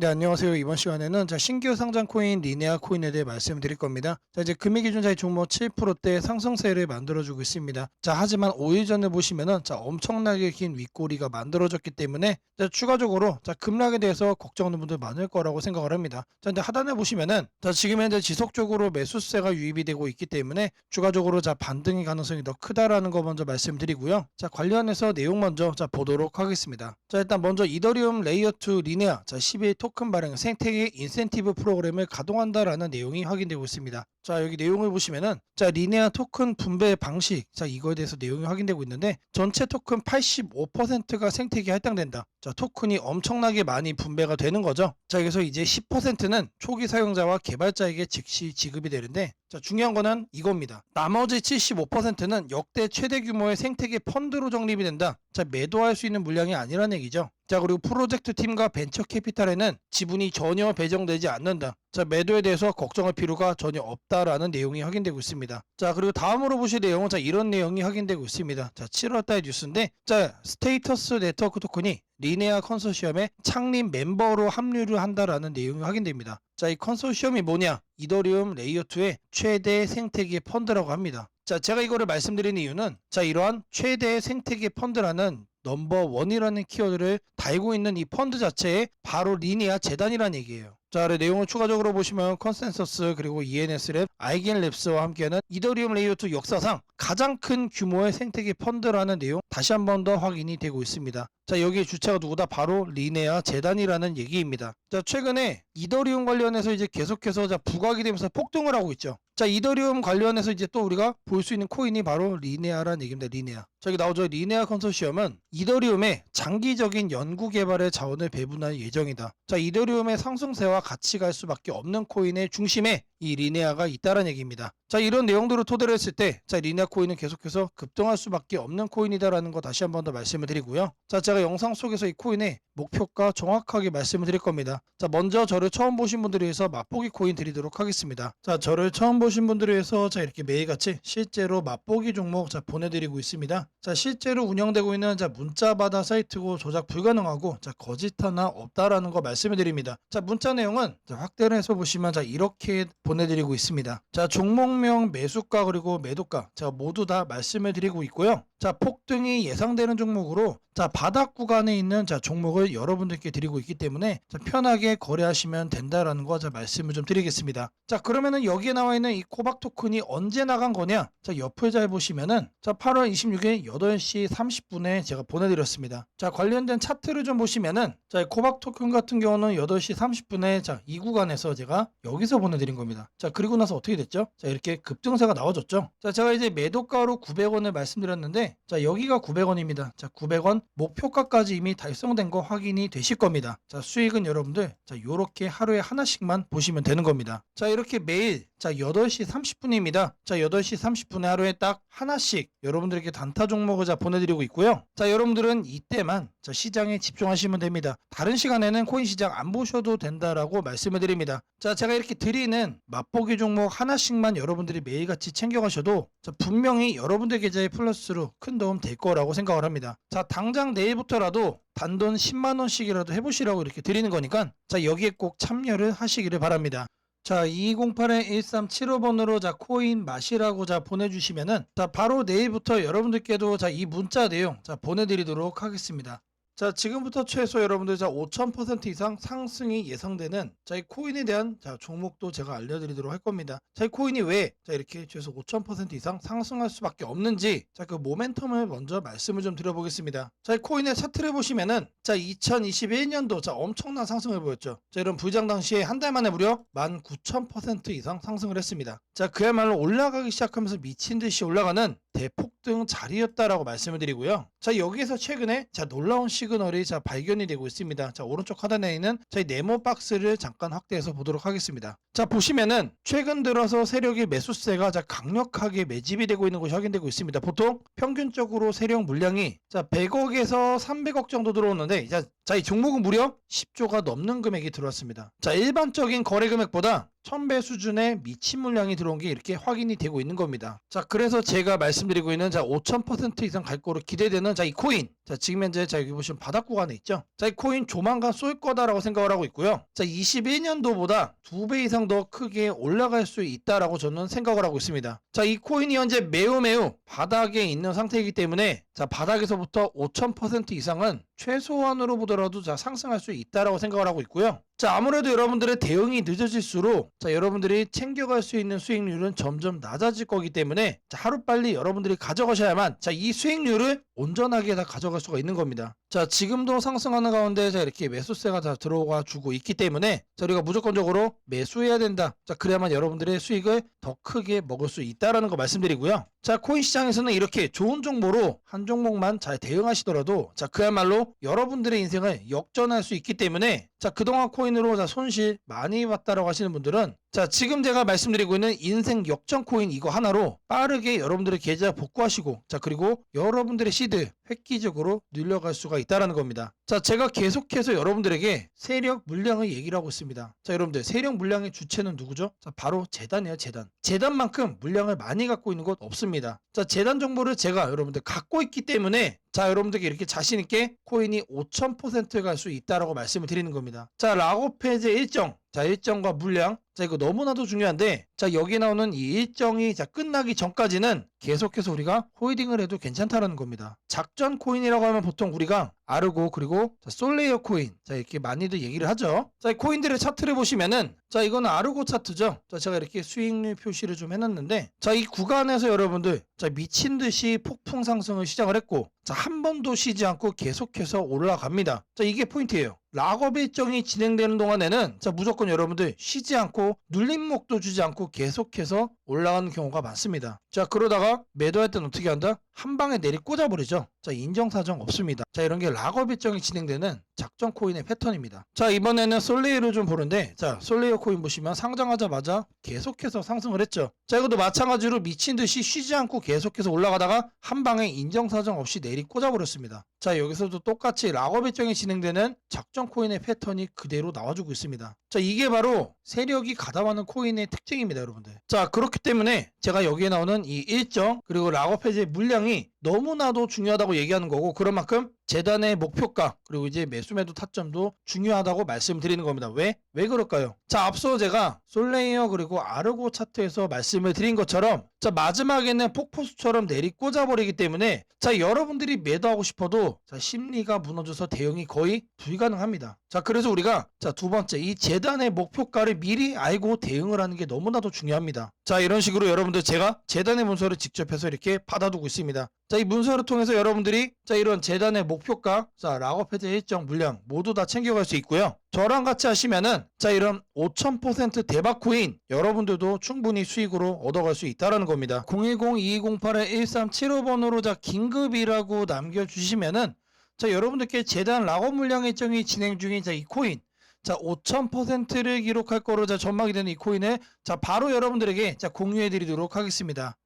네, 안녕하세요. 이번 시간에는 자, 신규 상장 코인 리네아 코인에 대해 말씀드릴 겁니다. 자, 이제 금일 기준 자의 종목 7%대 상승세를 만들어주고 있습니다. 자, 하지만 5일 전에 보시면은 자, 엄청나게 긴 윗꼬리가 만들어졌기 때문에 자, 추가적으로 자, 급락에 대해서 걱정하는 분들 많을 거라고 생각을 합니다. 자, 근데 하단에 보시면은 자, 지금 현재 지속적으로 매수세가 유입이 되고 있기 때문에 추가적으로 자, 반등의 가능성이 더 크다라는 거 먼저 말씀드리고요. 자, 관련해서 내용 먼저 자, 보도록 하겠습니다. 자, 일단 먼저 이더리움 레이어 2 리네아 자, 12일 토큰 발행 생태계 인센티브 프로그램을 가동한다라는 내용이 확인되고 있습니다. 자, 여기 내용을 보시면은 자, 리네아 토큰 분배 방식 자, 이거에 대해서 내용이 확인되고 있는데 전체 토큰 85%가 생태계에 할당된다. 자, 토큰이 엄청나게 많이 분배가 되는 거죠. 자, 그래서 이제 10%는 초기 사용자와 개발자에게 즉시 지급이 되는데 자, 중요한 거는 이겁니다. 나머지 75%는 역대 최대 규모의 생태계 펀드로 적립이 된다. 자, 매도할 수 있는 물량이 아니라는 얘기죠. 자, 그리고 프로젝트 팀과 벤처 캐피탈에는 지분이 전혀 배정되지 않는다. 자, 매도에 대해서 걱정할 필요가 전혀 없다라는 내용이 확인되고 있습니다. 자, 그리고 다음으로 보실 내용은 자, 이런 내용이 확인되고 있습니다. 자, 7월달 뉴스인데, 자, 스테이터스 네트워크 토큰이 리네아 컨소시엄의 창립 멤버로 합류를 한다라는 내용이 확인됩니다. 자, 이 컨소시엄이 뭐냐? 이더리움 레이어2의 최대 생태계 펀드라고 합니다. 자, 제가 이거를 말씀드린 이유는 자, 이러한 최대 생태계 펀드라는 넘버 원이라는 키워드를 달고 있는 이 펀드 자체에 바로 리니아 재단이라는 얘기예요. 자, 아래 내용을 추가적으로 보시면 컨센서스 그리고 ENS랩, 아이겐 랩스와 함께하는 이더리움 레이어2 역사상 가장 큰 규모의 생태계 펀드라는 내용 다시 한 번 더 확인이 되고 있습니다. 자, 여기에 주체가 누구다? 바로 리네아 재단이라는 얘기입니다. 자, 최근에 이더리움 관련해서 이제 계속해서 자, 부각이 되면서 폭등을 하고 있죠. 자, 이더리움 관련해서 이제 또 우리가 볼 수 있는 코인이 바로 리네아라는 얘기입니다. 리네아. 저기 나오죠. 리네아 컨소시엄은 이더리움의 장기적인 연구 개발의 자원을 배분할 예정이다. 자, 이더리움의 상승세와 같이 갈 수밖에 없는 코인의 중심에 이 리네아가 있다는 얘기입니다. 자, 이런 내용들을 토대로 했을 때, 자, 리네아 코인은 계속해서 급등할 수밖에 없는 코인이다라는 거 다시 한 번 더 말씀을 드리고요. 자, 제가 영상 속에서 이 코인의 목표가 정확하게 말씀을 드릴 겁니다. 자, 먼저 저를 처음 보신 분들을 위해서 맛보기 코인 드리도록 하겠습니다. 자, 저를 처음 보신 분들을 위해서 자, 이렇게 매일같이 실제로 맛보기 종목 자, 보내드리고 있습니다. 자, 실제로 운영되고 있는 자, 문자바다 사이트고 조작 불가능하고 자, 거짓 하나 없다라는 거 말씀을 드립니다. 자, 문자 내용은 자, 확대를 해서 보시면 자, 이렇게 보내드리고 있습니다. 자, 종목명 매수가 그리고 매도가 제가 모두 다 말씀을 드리고 있고요. 자, 폭등이 예상되는 종목으로 자, 바닥 구간에 있는 자, 종목을 여러분들께 드리고 있기 때문에 자, 편하게 거래하시면 된다라는 거 자, 말씀을 좀 드리겠습니다. 자, 그러면은 여기에 나와 있는 이 코박 토큰이 언제 나간 거냐? 자, 옆을 잘 보시면은 자, 8월 26일 8시 30분에 제가 보내 드렸습니다. 자, 관련된 차트를 좀 보시면은 자, 이 코박 토큰 같은 경우는 8시 30분에 자, 이 구간에서 제가 여기서 보내 드린 겁니다. 자, 그리고 나서 어떻게 됐죠? 자, 이렇게 급등세가 나와줬죠? 자, 제가 이제 매도가로 900원을 말씀드렸는데 자, 여기가 900원입니다. 자, 900원 목표가까지 이미 달성된 거 확인이 되실 겁니다. 자, 수익은 여러분들 자, 요렇게 하루에 하나씩만 보시면 되는 겁니다. 자, 이렇게 매일 자, 8시 30분입니다. 자, 8시 30분에 하루에 딱 하나씩 여러분들에게 단타 종목을 자 보내드리고 있고요. 자, 여러분들은 이때만 자, 시장에 집중하시면 됩니다. 다른 시간에는 코인 시장 안 보셔도 된다라고 말씀을 드립니다. 자, 제가 이렇게 드리는 맛보기 종목 하나씩만 여러분들이 매일같이 챙겨가셔도 자, 분명히 여러분들 계좌에 플러스로 큰 도움 될 거라고 생각을 합니다. 자, 당장 내일부터라도 단돈 10만 원씩이라도 해보시라고 이렇게 드리는 거니까 자, 여기에 꼭 참여를 하시기를 바랍니다. 자, 2208-1375번으로 자, 코인 맛이라고 자, 보내주시면은 자, 바로 내일부터 여러분들께도 자, 이 문자 내용 자, 보내드리도록 하겠습니다. 자, 지금부터 최소 여러분들 자, 5000% 이상 상승이 예상되는 자, 이 코인에 대한 자, 종목도 제가 알려드리도록 할 겁니다. 자, 이 코인이 왜 자, 이렇게 최소 5000% 이상 상승할 수밖에 없는지 자, 그 모멘텀을 먼저 말씀을 좀 드려보겠습니다. 자, 이 코인의 차트를 보시면은 자, 2021년도 자, 엄청난 상승을 보였죠. 자, 이런 부장 당시에 한 달 만에 무려 19,000% 이상 상승을 했습니다. 자, 그야말로 올라가기 시작하면서 미친 듯이 올라가는 대폭등 자리였다라고 말씀을 드리고요. 자, 여기에서 최근에 자, 놀라운 시그널이 자, 발견이 되고 있습니다. 자, 오른쪽 하단에 있는 저희 네모 박스를 잠깐 확대해서 보도록 하겠습니다. 자, 보시면은 최근 들어서 세력의 매수세가 자, 강력하게 매집이 되고 있는 것이 확인되고 있습니다. 보통 평균적으로 세력 물량이 자, 100억에서 300억 정도 들어오는데 자, 자, 이 종목은 무려 10조가 넘는 금액이 들어왔습니다. 자, 일반적인 거래 금액보다 1000배 수준의 미친 물량이 들어온 게 이렇게 확인이 되고 있는 겁니다. 자, 그래서 제가 말씀드리고 있는 자, 5000% 이상 갈 거로 기대되는 자, 이 코인. 자, 지금 현재 자, 여기 보시면 바닥 구간에 있죠. 자, 이 코인 조만간 쏠 거다라고 생각을 하고 있고요. 자, 21년도보다 두배 이상 더 크게 올라갈 수 있다라고 저는 생각을 하고 있습니다. 자, 이 코인이 현재 매우 매우 바닥에 있는 상태이기 때문에 자, 바닥에서부터 5000% 이상은 최소한으로 보더라도 자, 상승할 수 있다라고 생각을 하고 있고요. 자, 아무래도 여러분들의 대응이 늦어질수록 자, 여러분들이 챙겨갈 수 있는 수익률은 점점 낮아질 거기 때문에 자, 하루빨리 여러분들이 가져가셔야만 자, 이 수익률을 온전하게 다 가져갈 수가 있는 겁니다. 자, 지금도 상승하는 가운데 자, 이렇게 매수세가 다 들어와 주고 있기 때문에 자, 우리가 무조건적으로 매수해야 된다. 자, 그래야만 여러분들의 수익을 더 크게 먹을 수 있다라는 거 말씀드리고요. 자, 코인 시장에서는 이렇게 좋은 정보로 한 종목만 잘 대응하시더라도 자, 그야말로 여러분들의 인생을 역전할 수 있기 때문에 자, 그동안 코인으로 자, 손실 많이 봤다라고 하시는 분들은 자, 지금 제가 말씀드리고 있는 인생 역전 코인 이거 하나로 빠르게 여러분들의 계좌 복구하시고 자, 그리고 여러분들의 시드 획기적으로 늘려갈 수가 있다라는 겁니다. 자, 제가 계속해서 여러분들에게 세력 물량을 얘기를 하고 있습니다. 자, 여러분들 세력 물량의 주체는 누구죠? 자, 바로 재단이에요, 재단. 재단만큼 물량을 많이 갖고 있는 곳 없습니다. 자, 재단 정보를 제가 여러분들 갖고 있기 때문에 자, 여러분들께 이렇게 자신 있게 코인이 5000%갈 수 있다라고 말씀을 드리는 겁니다. 자, 락오페이지 일정. 자, 일정과 물량. 자, 이거 너무나도 중요한데 자, 여기 나오는 이 일정이 자, 끝나기 전까지는 계속해서 우리가 홀딩을 해도 괜찮다라는 겁니다. 작전 코인이라고 하면 보통 우리가 아르고 그리고 자, 솔레이어 코인 자 이렇게 많이들 얘기를 하죠. 자, 이 코인들의 차트를 보시면은 자 이거는 아르고 차트죠. 자 제가 이렇게 수익률 표시를 좀 해놨는데 자 이 구간에서 여러분들 자 미친 듯이 폭풍 상승을 시작을 했고 자 한 번도 쉬지 않고 계속해서 올라갑니다. 자 이게 포인트예요. 락업 일정이 진행되는 동안에는 자 무조건 여러분들 쉬지 않고 눌림목도 주지 않고 계속해서 올라가는 경우가 많습니다. 자 그러다가 매도할 때는 어떻게 한다? 한 방에 내리 꽂아버리죠. 자 인정사정 없습니다. 자 이런 게 락업 일정이 진행되는 작전 코인의 패턴입니다. 자 이번에는 솔레이어를 좀 보는데 자 솔레이어 코인 보시면 상장하자마자 계속해서 상승을 했죠. 자 이것도 마찬가지로 미친 듯이 쉬지 않고 계속해서 올라가다가 한 방에 인정사정 없이 내리 꽂아버렸습니다. 자 여기서도 똑같이 락업 일정이 진행되는 작전 코인의 패턴이 그대로 나와주고 있습니다. 자 이게 바로 세력이 가담하는 코인의 특징입니다 여러분들. 자 그렇기 때문에 제가 여기에 나오는 이 일정 그리고 해제 물량이 너무나도 중요하다고 얘기하는 거고 그런 만큼 재단의 목표가 그리고 이제 매수매도 타점도 중요하다고 말씀드리는 겁니다. 왜? 왜 그럴까요? 자 앞서 제가 솔레이어 그리고 아르고 차트에서 말씀을 드린 것처럼 자 마지막에는 폭포수처럼 내리 꽂아버리기 때문에 자 여러분들이 매도하고 싶어도 자 심리가 무너져서 대응이 거의 불가능합니다. 자 그래서 우리가 자 두 번째 이 재단의 목표가를 미리 알고 대응을 하는 게 너무나도 중요합니다. 자 이런 식으로 여러분들 제가 재단의 문서를 직접 해서 이렇게 받아두고 있습니다. 자 이 문서를 통해서 여러분들이 자 이런 재단의 목표가 자 락업 해제 일정 물량 모두 다 챙겨갈 수 있고요. 저랑 같이 하시면은 자 이런 5000% 대박 코인 여러분들도 충분히 수익으로 얻어갈 수 있다라는 겁니다. 010-2208-1375번으로 자 긴급이라고 남겨 주시면은 자 여러분들께 재단 락업 물량 일정이 진행 중인 자 이 코인 자 5000%를 기록할 거로 자 전망이 되는 이 코인을 자 바로 여러분들에게 자 공유해 드리도록 하겠습니다.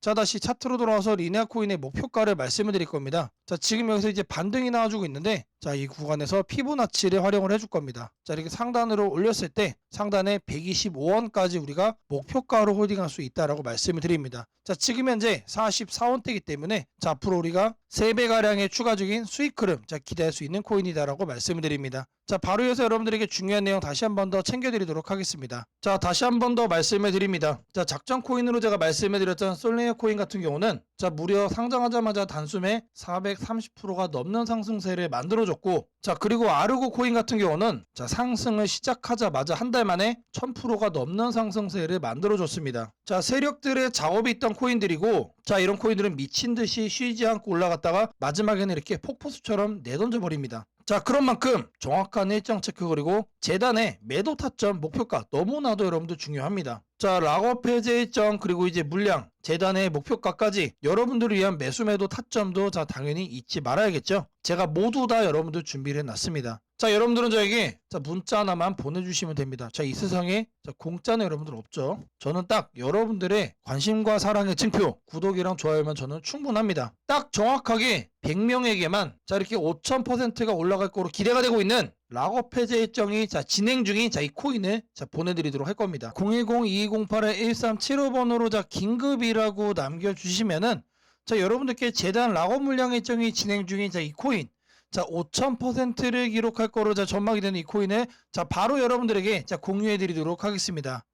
자 다시 차트로 돌아와서 리네아 코인의 목표가를 말씀을 드릴 겁니다. 자 지금 여기서 이제 반등이 나와주고 있는데 자 이 구간에서 피보나치를 활용을 해줄 겁니다. 자 이렇게 상단으로 올렸을 때 상단에 125원까지 우리가 목표가로 홀딩할 수 있다라고 말씀을 드립니다. 자 지금 현재 44원대이기 때문에 자 앞으로 우리가 3배 가량의 추가적인 수익 흐름 자 기대할 수 있는 코인이다라고 말씀을 드립니다. 자 바로 이어서 여러분들에게 중요한 내용 다시 한 번 더 챙겨드리도록 하겠습니다. 자 다시 한 번 더 말씀을 드립니다. 자 작전 코인으로 제가 말씀을 드렸던 솔레이어 코인 같은 경우는 자 무려 상장하자마자 단숨에 430%가 넘는 상승세를 만들어줬고 자 그리고 아르고 코인 같은 경우는 자 상승을 시작하자마자 한 달 만에 1000%가 넘는 상승세를 만들어줬습니다. 자 세력들의 작업이 있던 코인들이고 자 이런 코인들은 미친 듯이 쉬지 않고 올라갔다가 마지막에는 이렇게 폭포수처럼 내던져 버립니다. 자 그런 만큼 정확한 일정 체크 그리고 재단의 매도 타점 목표가 너무나도 여러분들 중요합니다. 자 락업 해제 일정 그리고 이제 물량 재단의 목표가까지 여러분들을 위한 매수 매도 타점도 자 당연히 잊지 말아야겠죠. 제가 모두 다 여러분들 준비를 해놨습니다. 자 여러분들은 저에게 자 문자 하나만 보내주시면 됩니다. 자 이 세상에 자 공짜는 여러분들 없죠. 저는 딱 여러분들의 관심과 사랑의 증표 구독이랑 좋아요면 저는 충분합니다. 딱 정확하게 100명에게만 자 이렇게 5000%가 올라갈 거로 기대가 되고 있는 락업 해제 일정이 자 진행 중인 자 이 코인을 자 보내드리도록 할 겁니다. 010-2208-1375번으로 자 긴급이라고 남겨주시면은 자 여러분들께 재단 락업 물량 일정이 진행 중인 자 이 코인 자 5000%를 기록할 거로 자 전망이 되는 이 코인을 자 바로 여러분들에게 자 공유해 드리도록 하겠습니다.